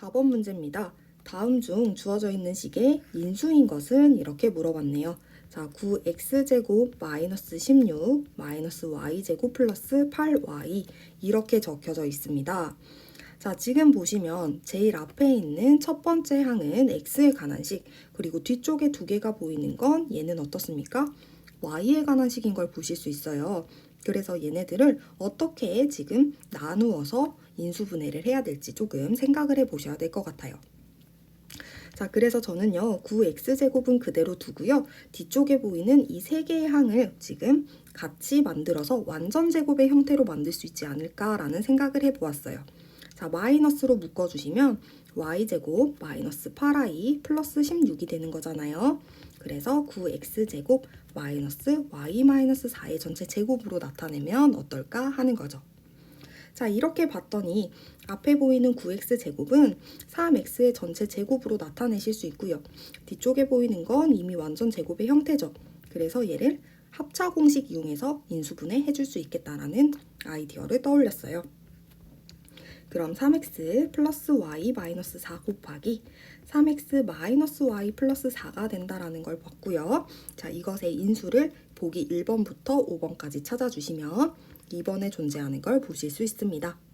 4번 문제입니다. 다음 중 주어져 있는 식의 인수인 것은 이렇게 물어봤네요. 자, 9x제곱 마이너스 16 마이너스 y제곱 플러스 8y 이렇게 적혀져 있습니다. 자, 지금 보시면 제일 앞에 있는 첫 번째 항은 x에 관한 식, 그리고 뒤쪽에 두 개가 보이는 건 얘는 어떻습니까? y에 관한 식인 걸 보실 수 있어요. 그래서 얘네들을 어떻게 지금 나누어서 인수분해를 해야 될지 조금 생각을 해 보셔야 될 것 같아요. 자, 그래서 저는요, 9x제곱은 그대로 두고요. 뒤쪽에 보이는 이 세 개의 항을 지금 같이 만들어서 완전 제곱의 형태로 만들 수 있지 않을까라는 생각을 해 보았어요. 자, 마이너스로 묶어주시면 y제곱 마이너스 8i 플러스 16이 되는 거잖아요. 그래서 9x제곱 마이너스 y 마이너스 4의 전체 제곱으로 나타내면 어떨까 하는 거죠. 자, 이렇게 봤더니 앞에 보이는 9x제곱은 3x의 전체 제곱으로 나타내실 수 있고요. 뒤쪽에 보이는 건 이미 완전 제곱의 형태죠. 그래서 얘를 합차 공식 이용해서 인수분해 해줄 수 있겠다라는 아이디어를 떠올렸어요. 그럼 3x 플러스 y 마이너스 4 곱하기 3x 마이너스 y 플러스 4가 된다라는 걸 봤고요. 자, 이것의 인수를 보기 1번부터 5번까지 찾아주시면 2번에 존재하는 걸 보실 수 있습니다.